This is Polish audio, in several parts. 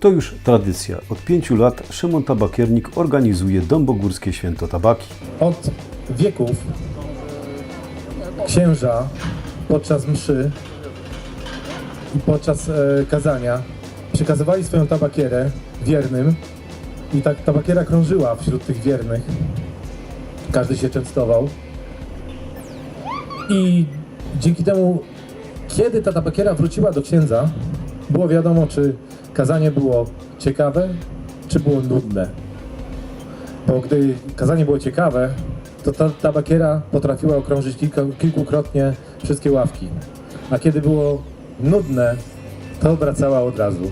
To już tradycja. Od pięciu lat Szymon Tabakiernik organizuje Dąbogórskie Święto Tabaki. Od wieków księża podczas mszy i podczas e, kazania przekazywali swoją tabakierę wiernym i tak tabakiera krążyła wśród tych wiernych. Każdy się częstował. I dzięki temu, kiedy ta tabakiera wróciła do księdza, było wiadomo, czy kazanie było ciekawe, czy było nudne. Bo gdy kazanie było ciekawe, to ta tabakiera potrafiła okrążyć kilka, kilkukrotnie wszystkie ławki. A kiedy było nudne, to wracała od razu.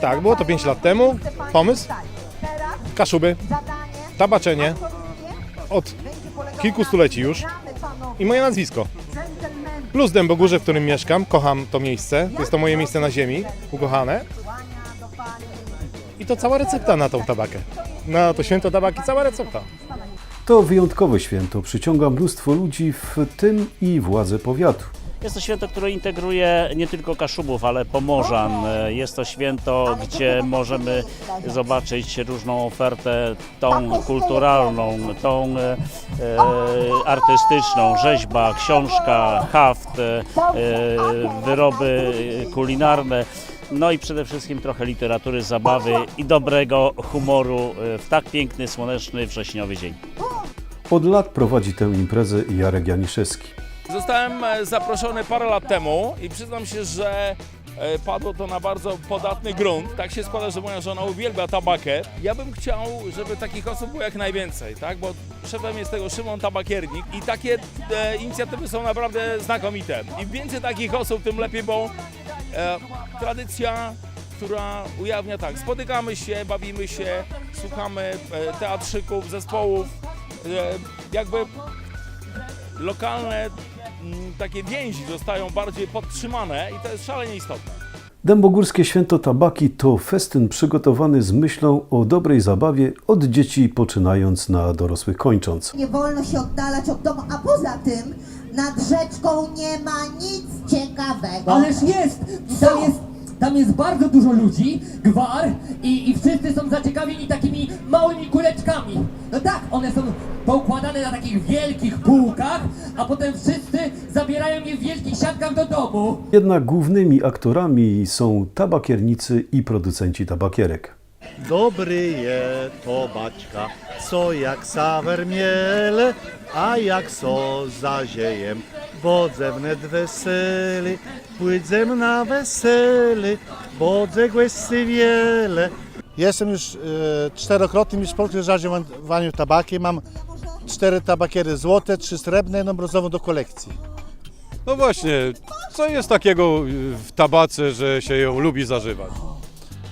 Tak, było to 5 lat temu. Pomysł? Kaszuby, tabaczenie od kilku stuleci już i moje nazwisko. Plus Dębogórze, w którym mieszkam, kocham to miejsce. Jest to moje miejsce na ziemi, ukochane. I to cała recepta na tą tabakę. Na to święto tabaki, cała recepta. To wyjątkowe święto przyciąga mnóstwo ludzi, w tym i władze powiatu. Jest to święto, które integruje nie tylko Kaszubów, ale Pomorzan. Jest to święto, gdzie możemy zobaczyć różną ofertę, tą kulturalną, tą e, artystyczną, rzeźba, książka, haft, e, wyroby kulinarne. No i przede wszystkim trochę literatury, zabawy i dobrego humoru e, w tak piękny, słoneczny, wrześniowy dzień. Od lat prowadzi tę imprezę Jarek Janiszewski. Zostałem e, zaproszony parę lat temu i przyznam się, że e, padło to na bardzo podatny grunt. Tak się składa, że moja żona uwielbia tabakę. Ja bym chciał, żeby takich osób było jak najwięcej, tak? Bo szefem jest tego Szymon Tabakiernik i takie e, inicjatywy są naprawdę znakomite. Im więcej takich osób, tym lepiej, bo e, tradycja która ujawnia tak, spotykamy się, bawimy się, słuchamy e, teatrzyków, zespołów, e, jakby lokalne mm, takie więzi zostają bardziej podtrzymane i to jest szalenie istotne. Dębogórskie Święto Tabaki to festyn przygotowany z myślą o dobrej zabawie od dzieci poczynając na dorosłych kończąc. Nie wolno się oddalać od domu, a poza tym nad rzeczką nie ma nic ciekawego. Ależ jest! Tam jest, tam jest bardzo dużo ludzi, gwar i, i wszyscy są zaciekawieni takimi małymi kuleczkami. No tak, one są poukładane na takich wielkich półkach, a potem wszyscy zabierają je w wielkich siatkach do domu. Jednak głównymi aktorami są tabakiernicy i producenci tabakierek. Dobry je to baćka, co jak sawer miele, a jak so zaziejem, bodze wnet wesely, pójdzem na wesely, bodze głęscy wiele. Jestem już e, czterokrotnym Polski w zażywaniu tabaki. Mam cztery tabakiery złote, trzy srebrne, jedną brązową do kolekcji. No właśnie, co jest takiego w tabace, że się ją lubi zażywać?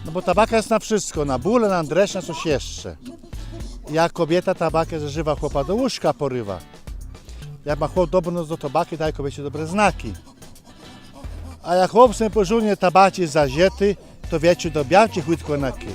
No bo tabaka jest na wszystko, na bóle, na dreszcz, na coś jeszcze. Jak kobieta tabakę zażywa, chłopa do łóżka porywa. Jak ma chłop dobrą noc do tabaki, daje kobiecie dobre znaki. A jak chłop sobie pożulnie tabaci zaziety, to wiecie, do białcie chłytko na ky.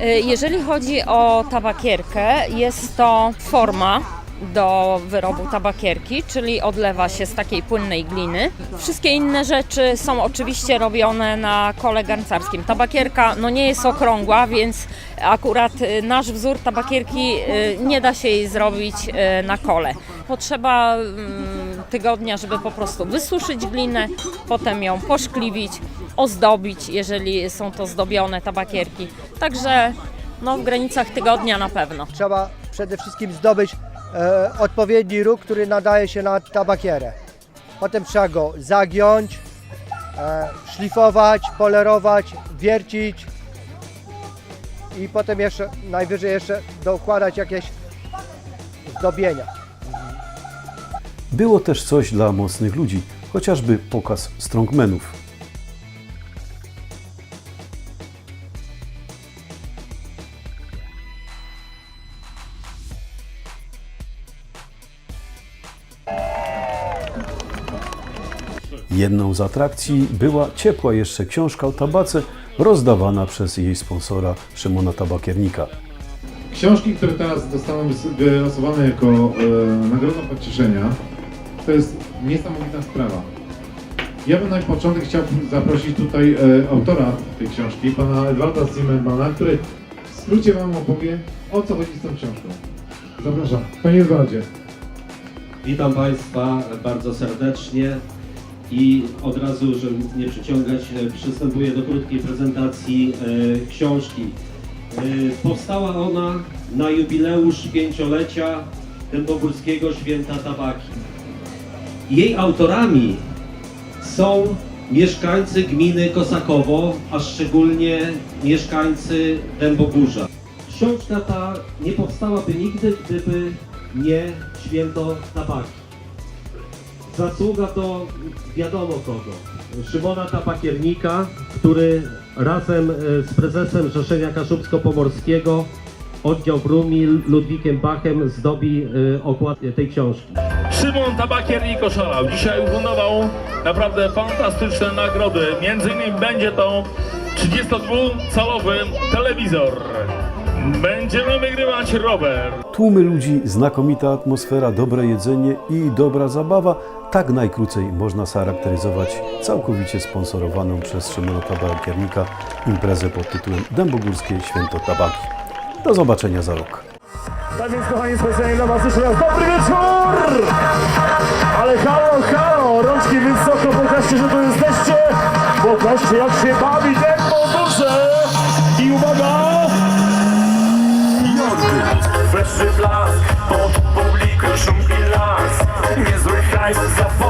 E, Jeżeli chodzi o tabakierkę, jest to forma do wyrobu tabakierki, czyli odlewa się z takiej płynnej gliny. Wszystkie inne rzeczy są oczywiście robione na kole garncarskim. Tabakierka no nie jest okrągła, więc akurat e, nasz wzór tabakierki e, nie da się jej zrobić e, na kole. Potrzeba mm, tygodnia, żeby po prostu wysuszyć glinę, potem ją poszkliwić, ozdobić, jeżeli są to zdobione tabakierki. Także no, w granicach tygodnia na pewno. trzeba przede wszystkim zdobyć e, odpowiedni róg, który nadaje się na tabakierę. Potem trzeba go zagiąć, e, szlifować, polerować, wiercić i potem jeszcze najwyżej jeszcze dokładać jakieś zdobienia. Było też coś dla mocnych ludzi, chociażby pokaz strongmenów. Jedną z atrakcji była ciepła jeszcze książka o tabace, rozdawana przez jej sponsora Szymona Tabakiernika. Książki, które teraz zostaną wylosowane jako e, nagroda pocieszenia, to jest niesamowita sprawa. Ja bym na początek chciał zaprosić tutaj e, autora tej książki, pana Edwarda Zimmermana, który w skrócie wam opowie, o co chodzi z tą książką. Zapraszam. Panie Edwardzie. Witam Państwa bardzo serdecznie i od razu, żeby nie przyciągać, e, przystępuję do krótkiej prezentacji e, książki. E, Powstała ona na jubileusz pięciolecia Dębogórskiego Święta Tabaki. Jej autorami są mieszkańcy gminy Kosakowo, a szczególnie mieszkańcy Dębogórza. Książka ta nie powstałaby nigdy, gdyby nie święto tabaki. Zasługa to wiadomo kogo. Szymona Tapakiernika, który razem e, z prezesem Zrzeszenia Kaszubsko-Pomorskiego oddział Brumil Ludwikiem Bachem zdobi e, okład tej książki. Szymon Tabakiernik oszalał. Dzisiaj ufundował naprawdę fantastyczne nagrody. Między innymi będzie to 32-calowy telewizor. Będziemy wygrywać rower. Tłumy ludzi, znakomita atmosfera, dobre jedzenie i dobra zabawa. Tak najkrócej można scharakteryzować całkowicie sponsorowaną przez Szymona Tabakiernika imprezę pod tytułem Dębogórskie Święto Tabaki. Do zobaczenia za rok. Tak więc kochani, specjalnie dla was jeszcze dobry wieczór! Ale halo, halo, rączki wysoko, pokażcie, że tu jesteście! Pokażcie jak się bawi ten rise, the